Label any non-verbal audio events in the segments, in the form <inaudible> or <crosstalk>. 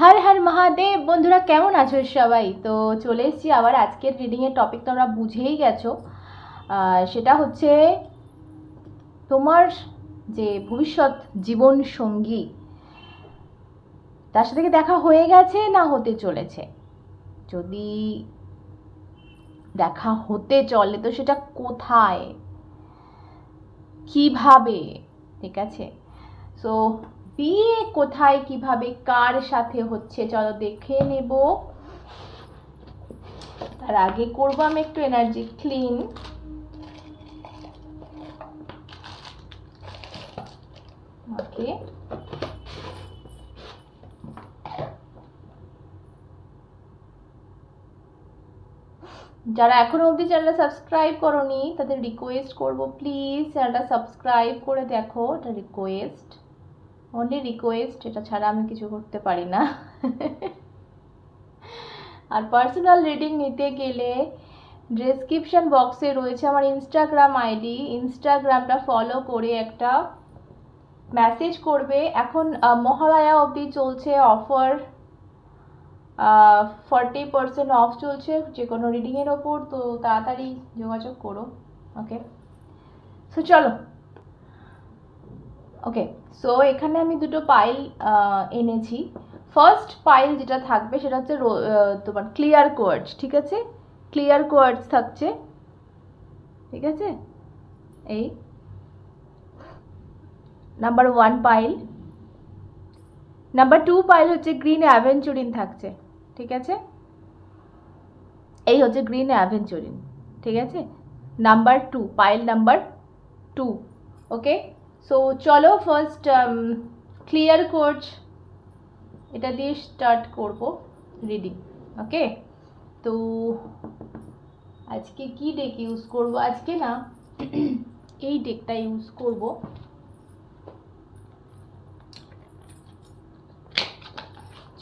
হর হর মহাদেব, বন্ধুরা কেমন আছো সবাই? তো চলে এসেছি আবার আজকের রিডিংয়ের টপিক তোমরা বুঝেই গেছো। সেটা হচ্ছে তোমার যে ভবিষ্যৎ জীবন সঙ্গী, তার সাথে কি দেখা হয়ে গেছে না হতে চলেছে? যদি দেখা হতে চলে, তো সেটা কোথায়? কীভাবে? ঠিক আছে? সো বিয়ে কোথায়, কীভাবে, কার সাথে হচ্ছে? চলো দেখে নেব। তার আগে করব আমি একটু এনার্জি ক্লিন ওকে। যারা এখনও অবধি চ্যানেলটা সাবস্ক্রাইব করনি, তাদের রিকোয়েস্ট করব প্লিজ চ্যানেলটা সাবস্ক্রাইব করে দেখো, এটা রিকোয়েস্ট অনলি রিকোয়েস্ট এটা ছাড়া আমি কিছু করতে পারি না। আর পার্সোনাল রিডিং নিতে গেলে ডেসক্রিপশন বক্সে রয়েছে আমার ইনস্টাগ্রাম আইডি ইনস্টাগ্রামটা ফলো করে একটা মেসেজ করবে। এখন মহালয়া অবধি চলছে অফার ফর্টি পার্সেন্ট অফ চলছে যে কোনো রিডিংয়ের ওপর। তো তাড়াতাড়ি যোগাযোগ করো। ওকে সো চলো। ওকে সো এখানে আমি দুটো পাইল এনেছি। ফার্স্ট পাইল যেটা থাকবে সেটা হচ্ছে তোমার ক্লিয়ার কোয়ার্ডস ঠিক আছে? ক্লিয়ার কোয়ার্ডস থাকছে। ঠিক আছে? এই। Number one pile number two pile হচ্ছে গ্রিন অ্যাভেঞ্চুরিন থাকছে। ঠিক আছে? এই হচ্ছে গ্রিন অ্যাভেঞ্চুরিন ঠিক আছে? Number two pile number two okay so চলো ফার্স্ট ক্লিয়ার কোর্চ এটা দিয়ে স্টার্ট করব রিডিং ওকে তো আজকে কি ডেক ইউজ করব? আজকে না <clears throat> এই ডেকটা ইউজ করব।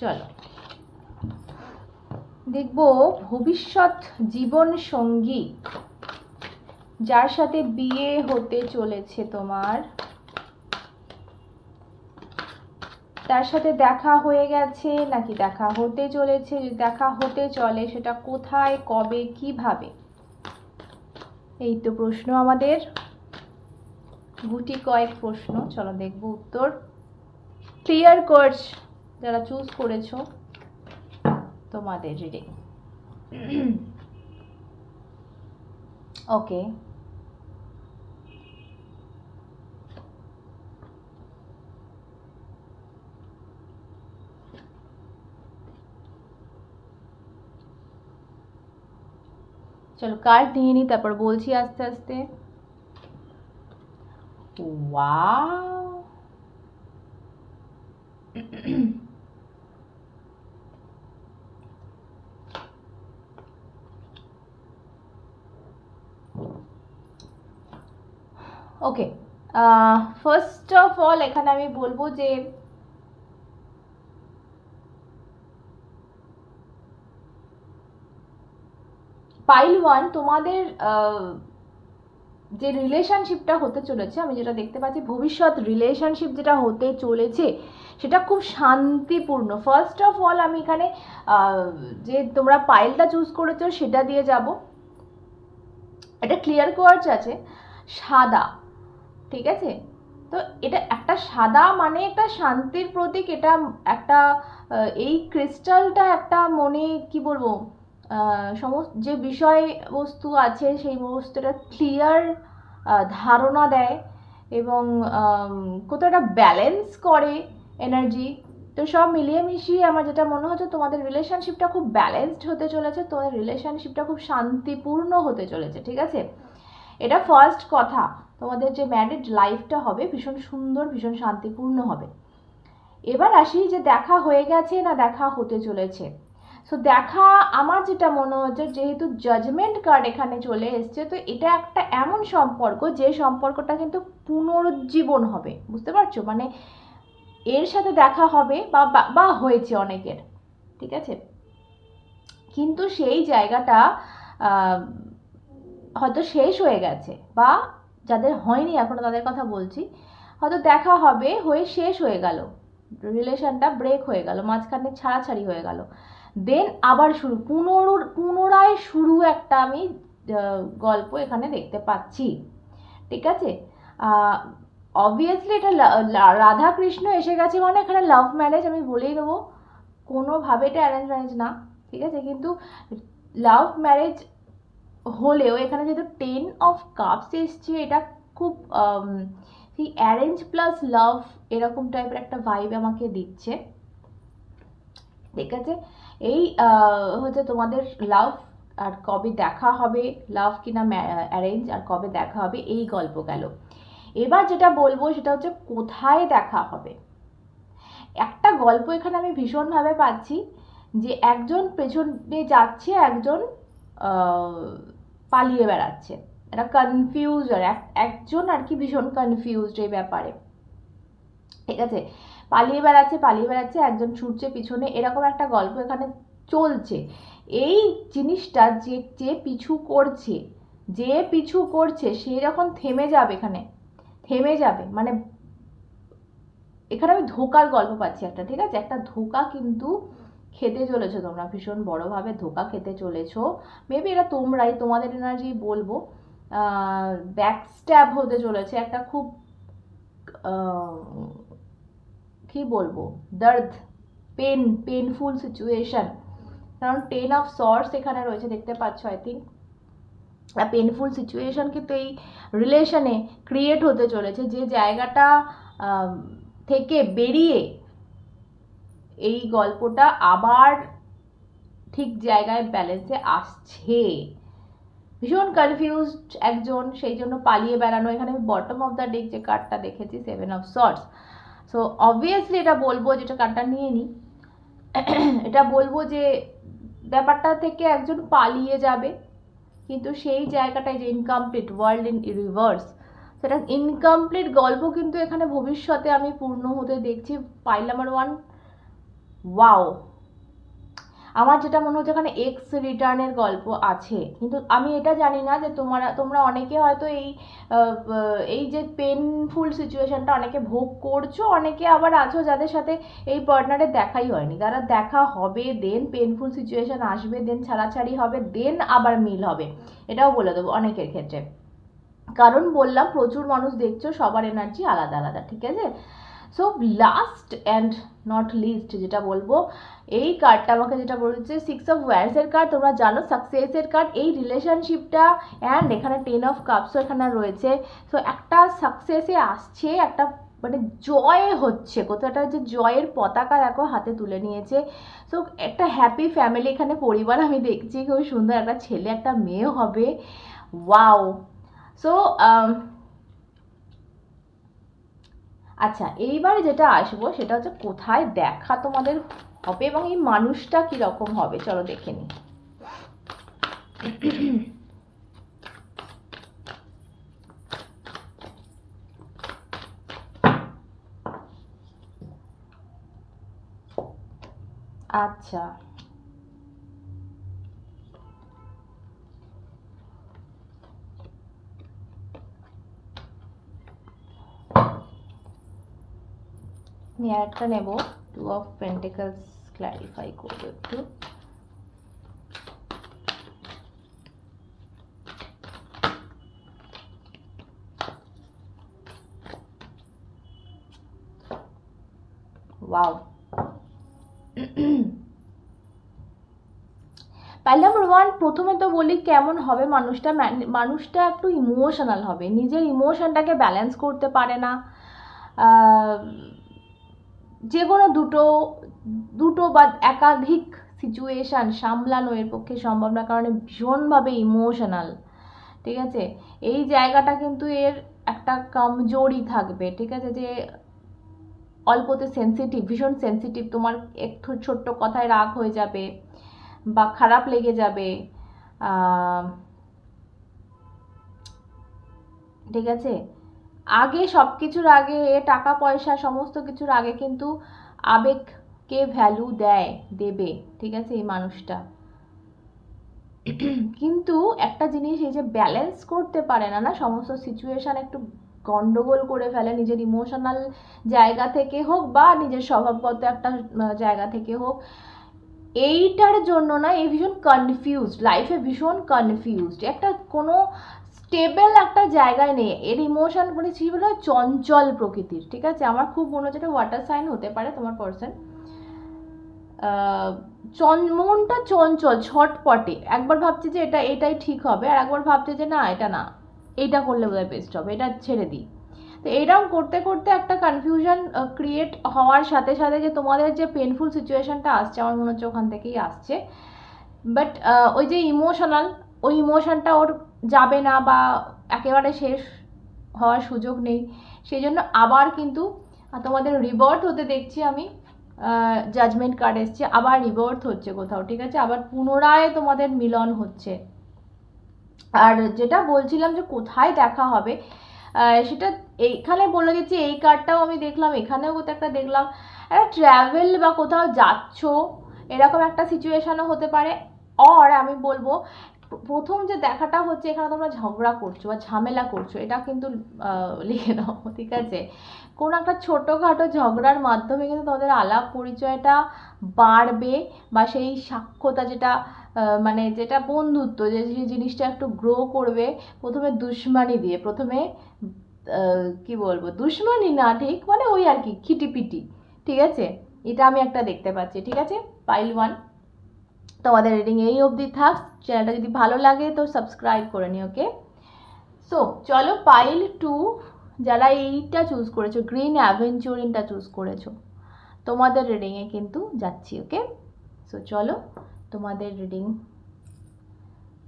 চলো। দেখব ভবিষ্যৎ জীবন সঙ্গী, যার সাথে বিয়ে হতে চলেছে তোমার। তার সাথে দেখা হয়ে গেছে, নাকি দেখা হতে চলেছে দেখা হতে চলে, সেটা কোথায়, কবে, কীভাবে? এই তো প্রশ্ন আমাদের। গুটি কয়েক প্রশ্ন, চলো দেখব উত্তর। ক্লিয়ার কোর্স যারা চুজ করেছ, তোমাদের রিডিং ওকে <clears throat> চলো কার্ড নিয়ে নিই তারপর বলছি আস্তে আস্তে। Wow okay first of all এখানে আমি বলব যে পাইল ওয়ান তোমাদের যে রিলেশনশিপটা হতে চলেছে, আমি যেটা দেখতে পাচ্ছি, ভবিষ্যৎ রিলেশনশিপ যেটা হতে চলেছে, সেটা খুব শান্তিপূর্ণ। ফার্স্ট অফ অল আমি এখানে যে তোমরা পাইলটা চুজ করেছ, সেটা দিয়ে যাব। এটা ক্লিয়ার কোয়ার্চ আছে, সাদা, ঠিক আছে? তো এটা একটা সাদা মানে একটা শান্তির প্রতীক, এটা একটা এই ক্রিস্টালটা একটা মনে, কি বলব সমস্ত যে বিষয়বস্তু আছে সেই বস্তুটা ক্লিয়ার ধারণা দেয় এবং কোথাও একটা ব্যালেন্স করে এনার্জি তো সব মিলিয়ে মিশিয়ে আমার যেটা মনে হচ্ছে তোমাদের রিলেশনশিপটা খুব ব্যালেন্সড হতে চলেছে, তোমাদের রিলেশনশিপটা খুব শান্তিপূর্ণ হতে চলেছে, ঠিক আছে? এটা ফার্স্ট কথা, তোমাদের যে ম্যারিড লাইফটা হবে ভীষণ সুন্দর, ভীষণ শান্তিপূর্ণ হবে। এবার আসি যে দেখা হয়ে গেছে না দেখা হতে চলেছে। সো দেখা আমার যেটা মনে হচ্ছে যেহেতু জাজমেন্ট কার্ড এখানে চলে এসছে, তো এটা একটা এমন সম্পর্ক যে সম্পর্কটা কিন্তু পুনরুজ্জীবন হবে। বুঝতে পারছ? মানে এর সাথে দেখা হবে বা, বা- হয়েছে অনেকের। ঠিক আছে? কিন্তু সেই জায়গাটা হয়তো শেষ হয়ে গেছে বা যাদের হয়নি, এখনও তাদের কথা বলছি, হয়তো দেখা হবে, হয়ে শেষ হয়ে গেল। রিলেশনটা ব্রেক হয়ে গেল, মাঝখানে ছাড়াছাড়ি হয়ে গেল। দেন আবার শুরু পুনর পুনরায় শুরু একটা আমি গল্প এখানে দেখতে পাচ্ছি। ঠিক আছে? অবভিয়াসলি এটা রাধা কৃষ্ণ এসে গেছে মানে এখানে লাভ ম্যারেজ আমি বলেই দেবো। কোনোভাবে এটা অ্যারেঞ্জ ম্যারেজ না, ঠিক আছে? কিন্তু লাভ ম্যারেজ হলেও এখানে যেহেতু টেন অফ কাপস এসছে, এটা খুব সেই অ্যারেঞ্জ প্লাস লাভ এরকম টাইপের একটা ভাইব আমাকে দিচ্ছে। ঠিক আছে? এই হচ্ছে তোমাদের লাভ আর কবে দেখা হবে, লাভ কিনা অ্যারেঞ্জ আর কবে দেখা হবে, এই গল্প গেল। এবার যেটা বলব সেটা হচ্ছে কোথায় দেখা হবে। একটা গল্প এখানে আমি ভীষণভাবে পাচ্ছি যে একজন পেছনে যাচ্ছে, একজন পালিয়ে বেড়াচ্ছে। এটা কনফিউজ একজন আর কি ভীষণ কনফিউজড এই ব্যাপারে। ঠিক আছে? পালিয়ে বেড়াচ্ছে পালিয়ে বেড়াচ্ছে, একজন ছুটছে পিছনে, এরকম একটা গল্প এখানে চলছে। এই জিনিসটা যে যে পিছু করছে, যে পিছু করছে সে যখন থেমে যাবে এখানে, থেমে যাবে। মানে এখানে আমি ধোকার গল্প পাচ্ছি একটা, ঠিক আছে? একটা ধোকা কিন্তু খেতে চলেছো তোমরা, ভীষণ বড়োভাবে ধোকা খেতে চলেছো। মেবি এটা তোমরাই, তোমাদের এনার্জি বলব। ব্যাক স্ট্যাব হতে চলেছে একটা খুব কি বলব? দর্দ পেন পেনফুল সিচুয়েশন কারণ টেন অফ সর্স এখানে রয়েছে, দেখতে পাচ্ছ আই থিঙ্ক পেনফুল সিচুয়েশন কিন্তু এই রিলেশনে ক্রিয়েট হতে চলেছে, যে জায়গাটা থেকে বেরিয়ে এই গল্পটা আবার ঠিক জায়গায় ব্যালেন্সে আসছে। ভীষণ কনফিউজড একজন, সেই জন্য পালিয়ে বেড়ানো। এখানে আমি বটম অফ দ্য ডেক যে কার্ডটা দেখেছি seven of swords so obviously এটা বলব যেটা কার্ডটা নিয়ে নিই এটা বলব যে ব্যাপারটা থেকে একজন পালিয়ে যাবে, কিন্তু সেই জায়গাটায় যে ইনকমপ্লিট ওয়ার্ল্ড ইন রিভার্স সেটা ইনকমপ্লিট গল্প কিন্তু এখানে ভবিষ্যতে আমি পূর্ণ হতে দেখছি। পাইল নাম্বার ওয়ান ওয়াও আমার যেটা মনে হচ্ছে এখানে এক্স রিটার্নের গল্প আছে। কিন্তু আমি এটা জানি না যে তোমরা তোমরা অনেকে হয়তো এই এই যে পেনফুল সিচুয়েশনটা অনেকে ভোগ করছ, অনেকে আবার আছো যাদের সাথে এই পার্টনারের দেখাই হয়নি। যারা দেখা হবে দেন পেনফুল সিচুয়েশন আসবে দেন ছাড়াছাড়ি হবে দেন আবার মিল হবে। এটাও বলে দেবো অনেকের ক্ষেত্রে। কারণ বললাম, প্রচুর মানুষ দেখছ, সবার এনার্জি আলাদা আলাদা, ঠিক আছে? So last and not least যেটা বলব, এই কার্ডটা আমাকে যেটা বলছে সিক্স অফ ওয়ার্সের কার্ড তোমরা জানো সাকসেসের কার্ড এই রিলেশনশিপটা অ্যান্ড এখানে টেন অফ কাপসও এখানে রয়েছে। সো একটা সাকসেসে আসছে, একটা মানে জয় হচ্ছে কোথাও একটা যে জয়ের পতাকা দেখো হাতে তুলে নিয়েছে। সো একটা হ্যাপি ফ্যামিলি এখানে পরিবার, আমি দেখছি খুব সুন্দর, একটা ছেলে, একটা মেয়ে হবে। ওয়াও সো আচ্ছা এইবারে যেটা আসব সেটা হচ্ছে কোথায় দেখা তোমাদের হবে এবং এই মানুষটা কীরকম হবে? চলো দেখে নিই। আচ্ছা। আমি আর একটা নেব। টু অফ পেন্টিকলস ক্ল্যারিফাই করব একটু। ওয়াও পাইল ওয়ান প্রথমে তো বলি কেমন হবে মানুষটা। মানুষটা একটু ইমোশনাল হবে। নিজের ইমোশনটাকে ব্যালেন্স করতে পারে না। যে কোনো দুটো দুটো বা একাধিক সিচুয়েশান সামলানো এর পক্ষে সম্ভব না, কারণ ভীষণভাবে ইমোশনাল ঠিক আছে? এই জায়গাটা কিন্তু এর একটা কমজোরি থাকবে, ঠিক আছে? যে অল্পতে সেন্সিটিভ ভীষণ সেন্সিটিভ তোমার একটু ছোট্ট কথায় রাগ হয়ে যাবে বা খারাপ লেগে যাবে ঠিক আছে? আগে সব কিছুর আগে, টাকা, পয়সা, সমস্ত কিছুর আগে কিন্তু আবেগকে ভ্যালু দেয়, দেবে, ঠিক আছে, এই মানুষটা। <clears throat> কিন্তু একটা জিনিস, এই যে ব্যালেন্স করতে পারে না না, সমস্ত সিচুয়েশন একটু গন্ডগোল করে ফেলে, নিজের ইমোশনাল জায়গা থেকে হোক বা নিজের স্বভাবগত একটা জায়গা থেকে হোক, এইটার জন্য না এই ভীষণ কনফিউজড লাইফে ভীষণ কনফিউজড একটা কোনো স্টেবল একটা জায়গায় নেই। এর ইমোশন মানে কি চঞ্চল প্রকৃতির, ঠিক আছে? আমার খুব মনে হচ্ছে ওয়াটার সাইন হতে পারে তোমার পার্সন মনটা চঞ্চল ছটপটে একবার ভাবছে যে এটা, এটাই ঠিক হবে আর একবার ভাবছে যে না, এটা না। এটা করলে বোধহয় বেস্ট হবে, এটা ছেড়ে দিই। তো এরকম করতে করতে একটা কনফিউশন ক্রিয়েট হওয়ার সাথে সাথে যে তোমাদের যে পেনফুল সিচুয়েশনটা আসছে, আমার মনে হচ্ছে ওখান থেকেই আসছে। বাট ওই যে ইমোশনাল ওই ইমোশনটা ওর যাবে না বা একেবারে শেষ হওয়ার সুযোগ নেই। সেই জন্য আবার কিন্তু তোমাদের রিবার্থ হতে দেখছি আমি জাজমেন্ট কার্ড এসছে, আবার রিবার্থ হচ্ছে কোথাও, ঠিক আছে? আবার পুনরায় তোমাদের মিলন হচ্ছে। আর যেটা বলছিলাম যে কোথায় দেখা হবে সেটা এইখানে বলে দিচ্ছি, এই কার্ডটাও আমি দেখলাম, এখানেও কোথাও একটা দেখলাম। একটা ট্র্যাভেল বা কোথাও যাচ্ছ, এরকম একটা সিচুয়েশনও হতে পারে। অর আমি বলব প্রথম যে দেখাটা হচ্ছে, এখানে তোমরা ঝগড়া করছ বা ঝামেলা করছ, এটা কিন্তু লিখে দাও ঠিক আছে? কোনো একটা ছোটোখাটো ঝগড়ার মাধ্যমে কিন্তু তোমাদের আলাপ পরিচয়টা বাড়বে বা সেই সাক্ষ্যতা যেটা মানে যেটা বন্ধুত্ব, যে জিনিসটা একটু গ্রো করবে, প্রথমে দুশ্মানি দিয়ে, প্রথমে কি বলব, দুশ্মানি না, ঠিক? মানে ওই আর কি, খিটিপিটি, ঠিক আছে? এটা আমি একটা দেখতে পাচ্ছি, ঠিক আছে? পাইল ওয়ান তোমাদের রিডিং এই অবধি থাক। চ্যানেলটা যদি ভালো লাগে তো সাবস্ক্রাইব করে নিও ওকে সো চলো পাইল টু যারা এইটা চুজ করেছ গ্রিন অ্যাভেঞ্চুরিনটা চুজ করেছ, তোমাদের রিডিংয়ে কিন্তু যাচ্ছি ওকে সো চলো তোমাদের রিডিং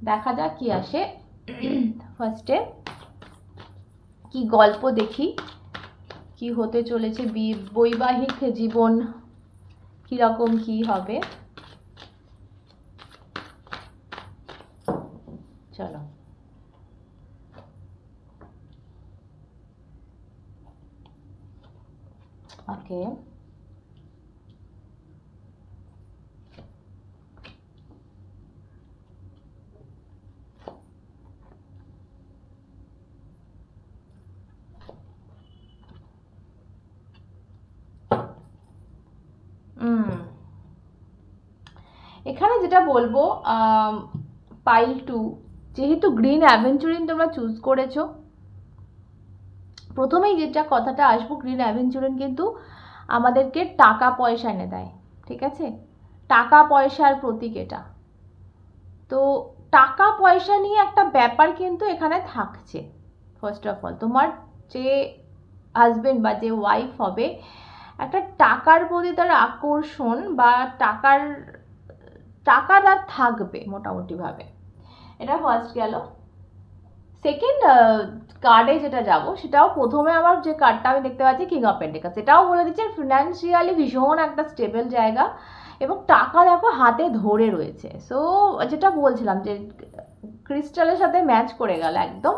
দেখা যাক কি আসে। ফার্স্টে কি গল্প দেখি, কি হতে চলেছে বৈবাহিক জীবন, কীরকম কি হবে? ওকে। হুম এখানে যেটা বলব পাইল টু যেহেতু গ্রিন অ্যাভেঞ্চুরিন তোমরা চুজ করেছ, প্রথমেই যেটা কথাটা আসব, গ্রিন অ্যাভেঞ্চুরিন কিন্তু আমাদেরকে টাকা পয়সা এনে দেয়, ঠিক আছে? টাকা পয়সার প্রতীক এটা। তো টাকা পয়সা নিয়ে একটা ব্যাপার কিন্তু এখানে থাকছে। ফার্স্ট অফ অল তোমার যে হাজবেন্ড বা যে ওয়াইফ হবে, একটা টাকার প্রতি তার আকর্ষণ বা টাকার, টাকা তার থাকবে মোটামুটিভাবে। এটা ফার্স্ট গেল। সেকেন্ড কার্ডে যেটা যাব, সেটাও প্রথমে আমার যে কার্ডটা আমি দেখতে পাচ্ছি কিং অফ পেন্টিকাল সেটাও বলে দিচ্ছে ফিনান্সিয়ালি ভীষণ একটা স্টেবল জায়গা এবং টাকা দেখো হাতে ধরে রয়েছে। সো যেটা বলছিলাম যে ক্রিস্টালের সাথে ম্যাচ করে গেল একদম।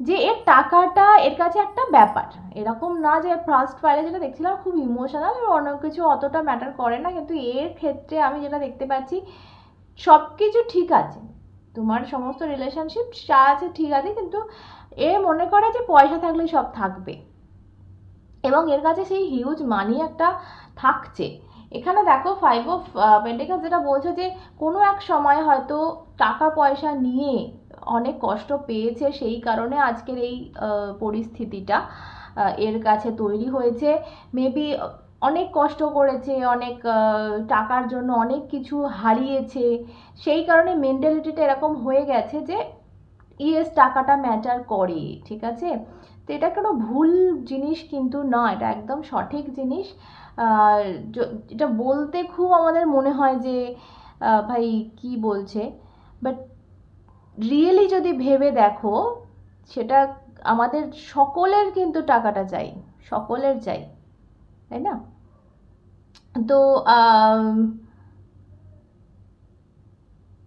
যে এর টাকাটা, এর কাছে একটা ব্যাপার। এরকম না যে ফার্স্ট ফাইলে যেটা দেখছিলাম খুব ইমোশনাল অন্য কিছু অতটা ম্যাটার করে না, কিন্তু এর ক্ষেত্রে আমি যেটা দেখতে পাচ্ছি সব কিছু ঠিক আছে। তোমার সমস্ত রিলেশনশিপ যা আছে ঠিক আছে, কিন্তু এ মনে করে যে পয়সা থাকলে সব থাকবে। এবং এর কাছে সেই হিউজ মানি একটা থাকছে। এখানে দেখো ফাইভ অফ পেন্টিকাল যেটা বলছে যে কোনো এক সময় হয়তো টাকা পয়সা নিয়ে অনেক কষ্ট পেয়েছে, সেই কারণে আজকের এই পরিস্থিতিটা এর কাছে তৈরি হয়েছে। মেবি অনেক কষ্ট করেছে, অনেক টাকার জন্য অনেক কিছু হারিয়েছে। সেই কারণে মেন্টালিটিটা এরকম হয়ে গেছে যে, ইয়েস, টাকাটা ম্যাটার করে, ঠিক আছে? তো এটা কোনো ভুল জিনিস কিন্তু না, এটা একদম সঠিক জিনিস। এটা বলতে খুব আমাদের মনে হয় যে ভাই কি বলছে? বাট রিয়েলি যদি ভেবে দেখো, সেটা আমাদের সকলের কিন্তু টাকাটা চাই, সকলের চাই, তাই না? তো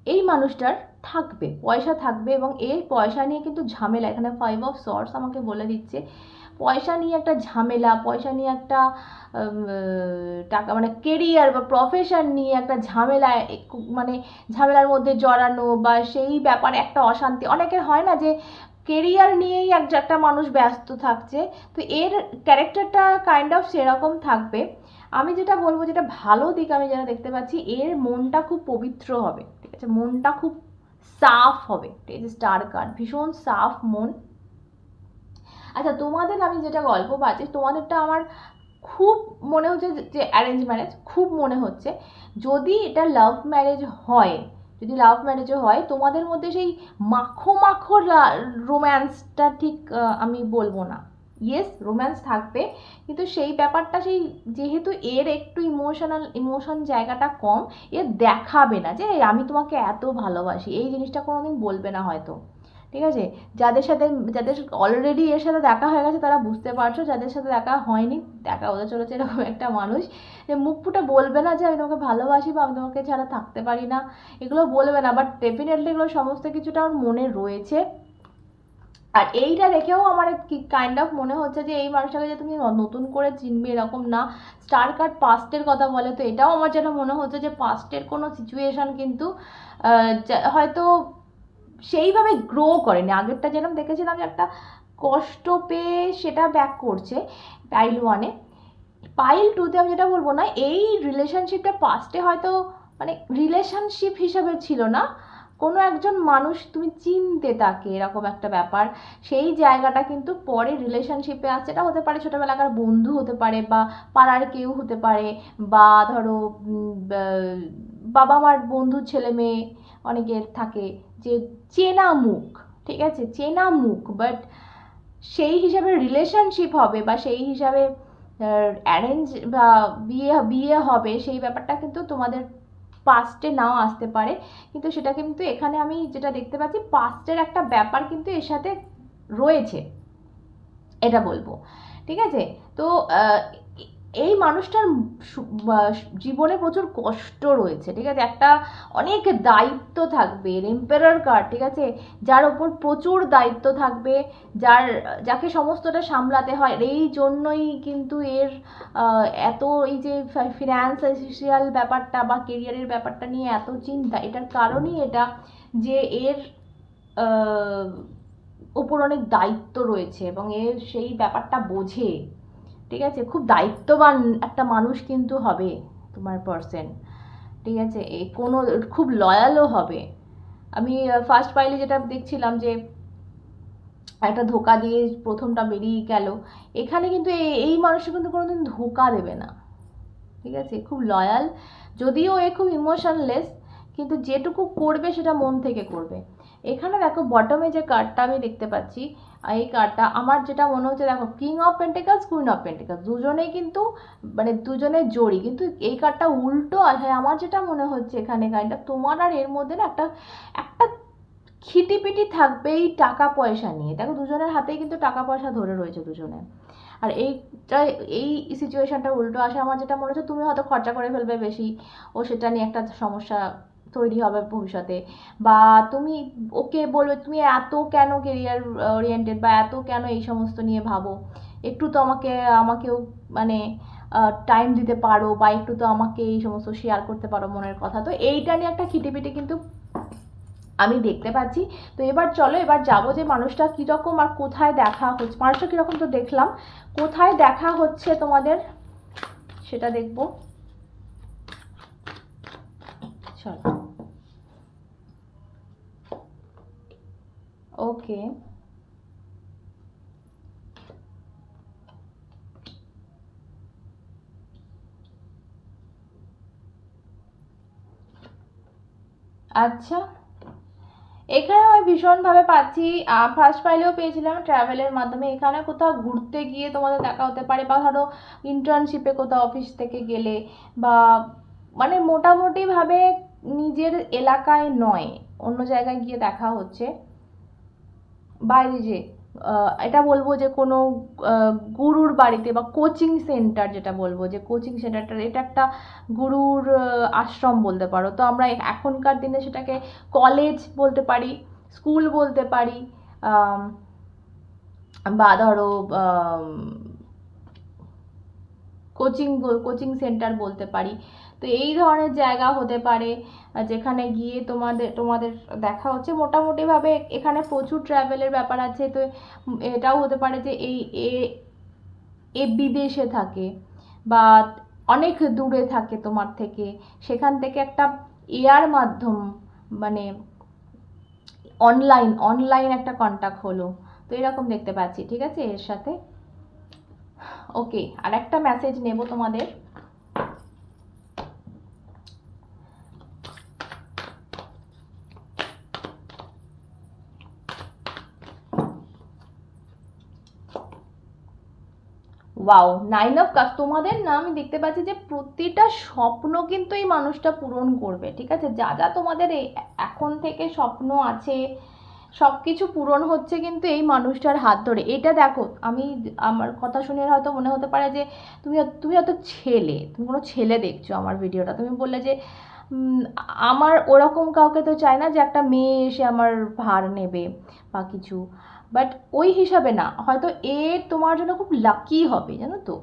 এই মানুষটার থাকবে, পয়সা থাকবে এবং এই পয়সা নিয়ে কিন্তু ঝামেলা। এখানে ফাইভ অফ সর্স আমাকে বলে দিচ্ছে। পয়সা নিয়ে একটা ঝামেলা, পয়সা নিয়ে একটা টাকা মানে কেরিয়ার বা প্রফেশন নিয়ে একটা ঝামেলা মানে ঝামেলার মধ্যে জড়ানো বা সেই ব্যাপারে একটা অশান্তি। অনেকের হয় না যে কেরিয়ার নিয়েই এক একটা মানুষ ব্যস্ত থাকছে। তো এর ক্যারেক্টারটা কাইন্ড অফ সেরকম থাকবে। আমি যেটা বলব, যেটা ভালো দিক আমি যেটা দেখতে পাচ্ছি, এর মনটা খুব পবিত্র হবে, ঠিক আছে? মনটা খুব সাফ হবে, ঠিক আছে? স্টার কার্ড, ভীষণ সাফ মন। আচ্ছা তোমাদের আমি যেটা গল্প পাচ্ছি, তোমাদেরটা আমার খুব মনে হচ্ছে যে- যে অ্যারেঞ্জ ম্যারেজ খুব মনে হচ্ছে। যদি এটা লাভ ম্যারেজ হয়, যদি লাভ ম্যারেজও হয়, তোমাদের মধ্যে সেই মাখো মাখো রোম্যান্সটা ঠিক আমি বলব না। ইয়েস রোম্যান্স থাকবে। কিন্তু সেই ব্যাপারটা সেই যেহেতু এর একটু ইমোশনাল ইমোশন জায়গাটা কম, এ দেখাবে না যে আমি তোমাকে এত ভালোবাসি। এই জিনিসটা কোনোদিন বলবে না হয়তো। ঠিক আছে? যাদের সাথে, যাদের অলরেডি এর সাথে দেখা হয়ে গেছে, তারা বুঝতে পারছ, যাদের সাথে দেখা হয়নি, দেখা হতে চলেছে এরকম একটা মানুষ, যে মুখ ফুটে বলবে না যে, আমি তোমাকে ভালোবাসি বা আমি তোমাকে ছাড়া থাকতে পারি না। এগুলো বলবে না বাট ডেফিনেটলি এগুলো সমস্ত কিছুটা ওর মনে রয়েছে। আর এইটা দেখেও আমার কাইন্ড অফ মনে হচ্ছে যে এই মানুষটাকে যে তুমি নতুন করে চিনবে এরকম না। স্টার কার্ড পাস্টের কথা বলে তো এটাও আমার যেন মনে হচ্ছে যে পাস্টের কোনো সিচুয়েশান কিন্তু হয়তো সেইভাবে গ্রো করেনি। আগেরটা যেরকম দেখেছিলাম যে একটা কষ্ট পেয়ে সেটা ব্যাক করছে পাইল ওয়ানে পাইল টুতে আমি যেটা বলব না, এই রিলেশনশিপটা পাস্টে হয়তো মানে রিলেশনশিপ হিসাবে ছিল না। কোনো একজন মানুষ তুমি চিনতে তাকে, এরকম একটা ব্যাপার। সেই জায়গাটা কিন্তু পরে রিলেশনশিপে আসছে এটা হতে পারে ছোটোবেলাকার বন্ধু হতে পারে বা পাড়ার কেউ হতে পারে বা ধরো বাবা মার বন্ধু ছেলে মেয়ে অনেকের থাকে যে চেনা মুখ, ঠিক আছে? চেনা মুখ বাট সেই হিসাবে রিলেশনশিপ হবে বা সেই হিসাবে অ্যারেঞ্জ বা বিয়ে বিয়ে হবে সেই ব্যাপারটা কিন্তু তোমাদের পাস্টে নাও আসতে পারে। কিন্তু সেটা কিন্তু এখানে আমি যেটা দেখতে পাচ্ছি পাস্টের একটা ব্যাপার কিন্তু এর সাথে রয়েছে। এটা বলব। ঠিক আছে? তো এই মানুষটার জীবনে প্রচুর কষ্ট রয়েছে, ঠিক আছে? একটা অনেক দায়িত্ব থাকবে এম্পেরার কার্ড ঠিক আছে? যার ওপর প্রচুর দায়িত্ব থাকবে, যার, যাকে সমস্তটা সামলাতে হয় এই জন্যই কিন্তু এর এত এই যে ফিনান্স ফিনান্সিয়াল ব্যাপারটা বা কেরিয়ারের ব্যাপারটা নিয়ে এত চিন্তা, এটার কারণই এটা যে এর ওপর অনেক দায়িত্ব রয়েছে এবং এর সেই ব্যাপারটা বোঝে। ঠিক আছে? খুব দায়িত্ববান একটা মানুষ কিন্তু হবে তোমার পার্সন ঠিক আছে? এ কোনো, খুব লয়ালও হবে। আমি ফার্স্ট পাইলে যেটা দেখছিলাম যে একটা ধোকা দিয়ে প্রথমটা বেরিয়ে গেল, এখানে কিন্তু এই মানুষটা কিন্তু কোনোদিন ধোকা দেবে না, ঠিক আছে? খুব লয়াল যদিও এ খুব ইমোশনলেস কিন্তু যেটুকু করবে সেটা মন থেকে করবে। এখানে দেখো বটমে যে কার্ডটা আমি দেখতে পাচ্ছি, এই কার্ডটা আমার যেটা মনে হচ্ছে, দেখো king of pentacles queen of pentacles দুজনেই কিন্তু মানে দুজনের জড়ি, কিন্তু এই কার্ডটা উল্টো আছে আমার যেটা মনে হচ্ছে এখানে কাইন্ডটা তোমার আর এর মধ্যে না একটা একটা খিটিপিটি থাকবে এই টাকা পয়সা নিয়ে। দেখো দুজনের হাতেই কিন্তু টাকা পয়সা ধরে রয়েছে দুজনে। আর এইটা, এই সিচুয়েশনটা উল্টো আসে। আমার যেটা মনে হচ্ছে, তুমি হয়তো খরচা করে ফেলবে বেশি, ও সেটা নিয়ে একটা সমস্যা তৈরি হবে ভবিষ্যতে। বা তুমি ওকে বলবে, তুমি এত কেন কেরিয়ার ওরিয়েন্টেড বা এত কেন এই সমস্ত নিয়ে ভাবো? একটু তো আমাকে, আমাকেও মানে টাইম দিতে পারো বা একটু তো আমাকে এই সমস্ত শেয়ার করতে পারো মনের কথা। তো এইটা নিয়ে একটা খিটিপিটি কিন্তু আমি দেখতে পাচ্ছি। তো এবার চলো, এবার যাব যে মানুষটা কীরকম আর কোথায় দেখা হচ্ছে। মানুষটা কীরকম তো দেখলাম। কোথায় দেখা হচ্ছে তোমাদের? সেটা দেখব। চলো। ওকে আচ্ছা। এখানে আমি ভীষণভাবে পাচ্ছি। ফার্স্ট ফাইলেও পেয়েছিলাম ট্রাভেলের মাধ্যমে। এখানে কোথাও ঘুরতে গিয়ে তোমাদের দেখা হতে পারে বা ধরো ইন্টার্নশিপে কোথাও অফিস থেকে গেলে বা মানে মোটামুটিভাবে নিজের এলাকায় নয়, অন্য জায়গায় গিয়ে দেখা হচ্ছে। বাইরে যে এটা বলব যে কোনো গুরুর বাড়িতে বা কোচিং সেন্টার যেটা বলব, যে কোচিং সেন্টারটা এটা একটা গুরুর আশ্রম বলতে পারো। তো আমরা এখনকার দিনে সেটাকে কলেজ বলতে পারি স্কুল বলতে পারি বা ধরো কোচিং কোচিং সেন্টার বলতে পারি। তো এই ধরনের জায়গা হতে পারে যেখানে গিয়ে তোমাদের তোমাদের দেখা হচ্ছে। মোটামুটিভাবে এখানে প্রচুর ট্রাভেলের ব্যাপার আছে। তো এটাও হতে পারে যে এই, এ বিদেশে থাকে বা অনেক দূরে থাকে তোমার থেকে। সেখান থেকে একটা এয়ার মাধ্যম মানে অনলাইন অনলাইন একটা কন্ট্যাক্ট হলো। তো এরকম দেখতে পাচ্ছি, ঠিক আছে? এর সাথে। ওকে আর একটা মেসেজ নেব তোমাদের। ওয়াও নাইন অফ কাপ তোমাদের না, আমি দেখতে পাচ্ছি যে প্রতিটা স্বপ্ন কিন্তু এই মানুষটা পূরণ করবে, ঠিক আছে? যা যা তোমাদের এখন থেকে স্বপ্ন আছে সব কিছু পূরণ হচ্ছে কিন্তু এই মানুষটার হাত ধরে। এটা দেখো, আমি আমার কথা শুনে হয়তো মনে হতে পারে যে তুমি তুমি হয়তো ছেলে, তুমি কোনো ছেলে দেখছ আমার ভিডিওটা। তুমি বললে যে আমার ওরকম কাউকে তো চায় না যে একটা মেয়ে এসে আমার ভার নেবে বা কিছু। বাট ওই হিসাবে না, হয়তো এ তোমার জন্য খুব লাকি হবে, জানো তো?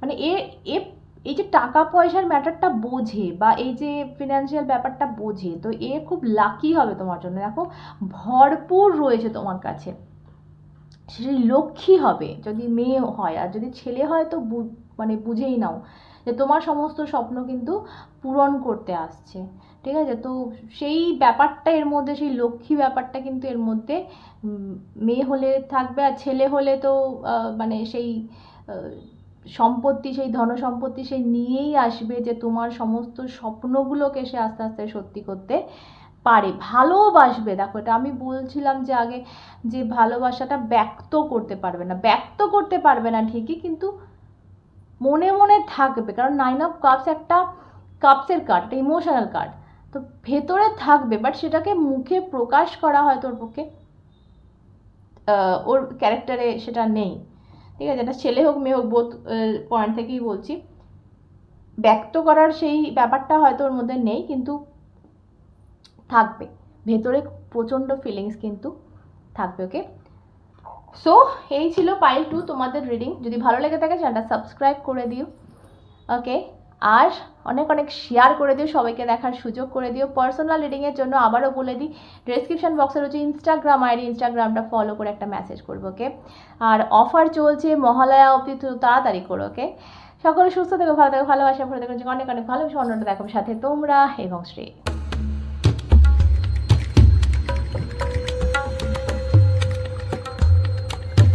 মানে এ এ, এই যে টাকা পয়সার ম্যাটারটা বোঝে বা এই যে ফিনান্সিয়াল ব্যাপারটা বোঝে, তো এ খুব লাকি হবে তোমার জন্য। দেখো, ভরপুর রয়েছে তোমার কাছে। সে লক্ষ্মী হবে, যদি মেয়ে হয়, আর যদি ছেলে হয় তো মানে বুঝেই নাও। যে তোমার সমস্ত স্বপ্ন কিন্তু পূরণ করতে আসছে, ঠিক আছে? তো সেই ব্যাপারটা এর মধ্যে, সেই লক্ষ্মী ব্যাপারটা কিন্তু এর মধ্যে মেয়ে হলে থাকবে আর ছেলে হলে তো মানে সেই সম্পত্তি, সেই ধন সম্পত্তি সে নিয়েই আসবে যে তোমার সমস্ত স্বপ্নগুলোকে সে আস্তে আস্তে সত্যি করতে পারে, ভালোবাসবে। দেখো, এটা আমি বলছিলাম যে আগে যে ভালোবাসাটা ব্যক্ত করতে পারবে না, ব্যক্ত করতে পারবে না ঠিকই, কিন্তু মনে মনে থাকবে, কারণ নাইন অফ কাপস একটা কাপসের কার্ড একটা ইমোশনাল কার্ড তো ভেতরে থাকবে বাট সেটাকে মুখে প্রকাশ করা হয়তো ওর পক্ষে ওর ক্যারেক্টারে সেটা নেই, ঠিক আছে? এটা ছেলে হোক, মেয়ে হোক বোধ পয়েন্ট থেকেই বলছি। ব্যক্ত করার সেই ব্যাপারটা হয়তো ওর মধ্যে নেই, কিন্তু থাকবে। ভেতরে প্রচণ্ড ফিলিংস কিন্তু থাকবে ওকে সো এই ছিল পাইল টু তোমাদের রিডিং যদি ভালো লেগে থাকে চ্যানেলটা সাবস্ক্রাইব করে দিও ওকে আর অনেক অনেক শেয়ার করে দিও, সবাইকে দেখার সুযোগ করে দিও। পার্সোনাল রিডিংয়ের জন্য আবারও বলে দিই ডেসক্রিপশন বক্সের হচ্ছে ইনস্টাগ্রাম আইডি ইনস্টাগ্রামটা ফলো করে একটা মেসেজ করব ওকে আর অফার চলছে মহালয়া অবধি তো তাড়াতাড়ি করো ওকে সকলে সুস্থ থেকো, ভালো থেকো, ভালোবাসা ভরে দেখো অনেক অনেক ভালোবাসা, অন্যটা দেখো সাথে তোমরা এবং শ্রী।